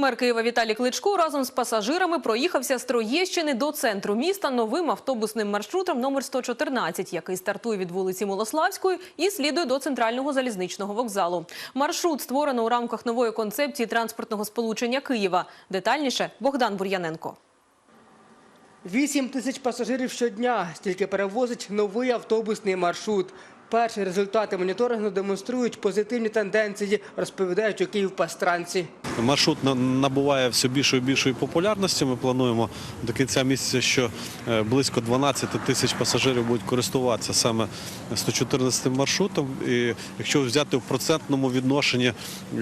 Мер Києва Віталій Кличко разом з пасажирами проїхався з Троєщини до центру міста новим автобусним маршрутом номер 114, який стартує від вулиці Молославської і слідує до центрального залізничного вокзалу. Маршрут створено у рамках нової концепції транспортного сполучення Києва. Детальніше Богдан Бур'яненко. 8 тисяч пасажирів щодня. Стільки перевозить новий автобусний маршрут. Перші результати моніторингу демонструють позитивні тенденції, розповідають у Київпастранці. Маршрут на- набуває все більшої і більшої популярності. Ми плануємо до кінця місяця, що е, близько 12 тисяч пасажирів будуть користуватися саме 114 маршрутом. І якщо взяти в процентному відношенні,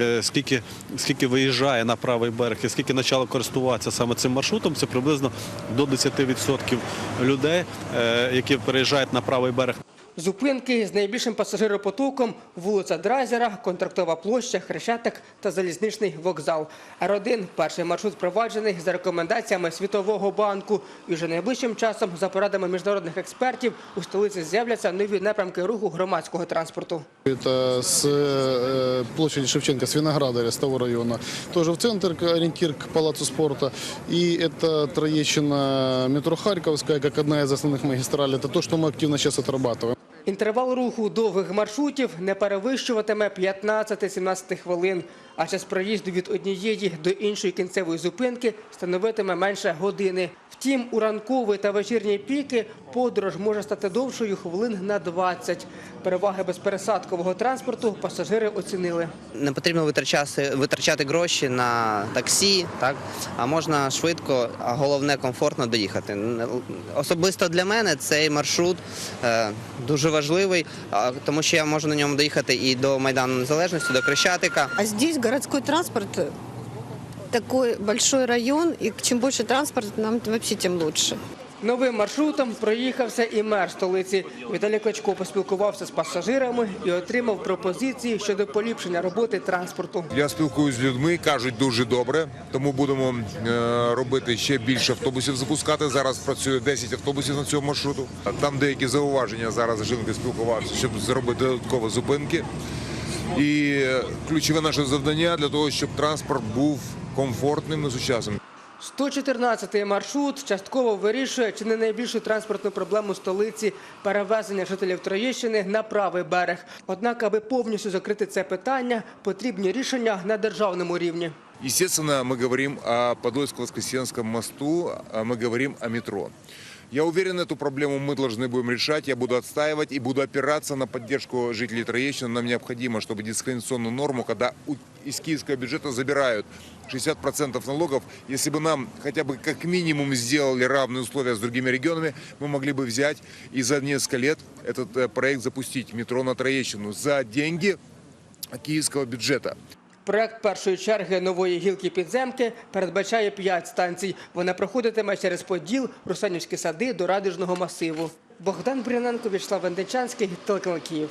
е, скільки, скільки виїжджає на правий берег і скільки почало користуватися саме цим маршрутом, це приблизно до 10% людей, е, які переїжджають на правий берег. Зупинки з найбільшим пасажиропотоком – вулиця Драйзера, Контрактова площа, Хрещатик та залізничний вокзал. Р1 – перший маршрут впроваджений за рекомендаціями Світового банку. І вже найближчим часом, за порадами міжнародних експертів, у столиці з'являться нові напрямки руху громадського транспорту. Это с э, площади Шевченко, с Виноградаря, с того района. Тоже в центр, к- ориентир к Палацу спорта. И это Троещина, метро Харьковская, как одна из основных магистралей. Это то, что мы активно сейчас отрабатываем. Інтервал руху довгих маршрутів не перевищуватиме 15-17 хвилин, а час проїзду від однієї до іншої кінцевої зупинки становитиме менше години. Втім, у ранковий та вечірні піки подорож може стати довшою хвилин на 20. Переваги безпересадкового транспорту пасажири оцінили. не потрібно витрачати, витрачати гроші на таксі, так а можна швидко, а головне комфортно доїхати. Особисто для мене цей маршрут е, дуже важливий, тому що я можу на ньому доїхати і до Майдану Незалежності, до Крещатика. А здесь городской транспорт такой большой район, и чем больше транспорта, нам вообще тем лучше. Новим маршрутом проїхався і мер столиці. Віталій Кличко поспілкувався з пасажирами і отримав пропозиції щодо поліпшення роботи транспорту. Я спілкуюсь з людьми, кажуть дуже добре, тому будемо е, робити ще більше автобусів запускати. Зараз працює 10 автобусів на цьому маршруту. Там деякі зауваження зараз з жінкою спілкувався, щоб зробити додаткові зупинки. І ключове наше завдання для того, щоб транспорт був комфортним і сучасним. 114-й маршрут частково вирішує чи не найбільшу транспортну проблему столиці – перевезення жителів Троєщини на правий берег. Однак, аби повністю закрити це питання, потрібні рішення на державному рівні. Естественно, мы говорим о Подольско-Воскресенском мосту, мы говорим о метро. Я уверен, эту проблему мы должны будем решать. Я буду отстаивать и буду опираться на поддержку жителей Троещины. Нам необходимо, чтобы дискриминационную норму, когда из киевского бюджета забирают 60% налогов, если бы нам хотя бы как минимум сделали равные условия с другими регионами, мы могли бы взять и за несколько лет этот э, проект запустить, метро на Троещину, за деньги киевского бюджета. Проект першої черги нової гілки підземки передбачає п'ять станцій. Вона проходитиме через Поділ, Русанівські сади до радижного масиву. Богдан Бряненко, Вячеслав Вендичанський, телеканал Київ.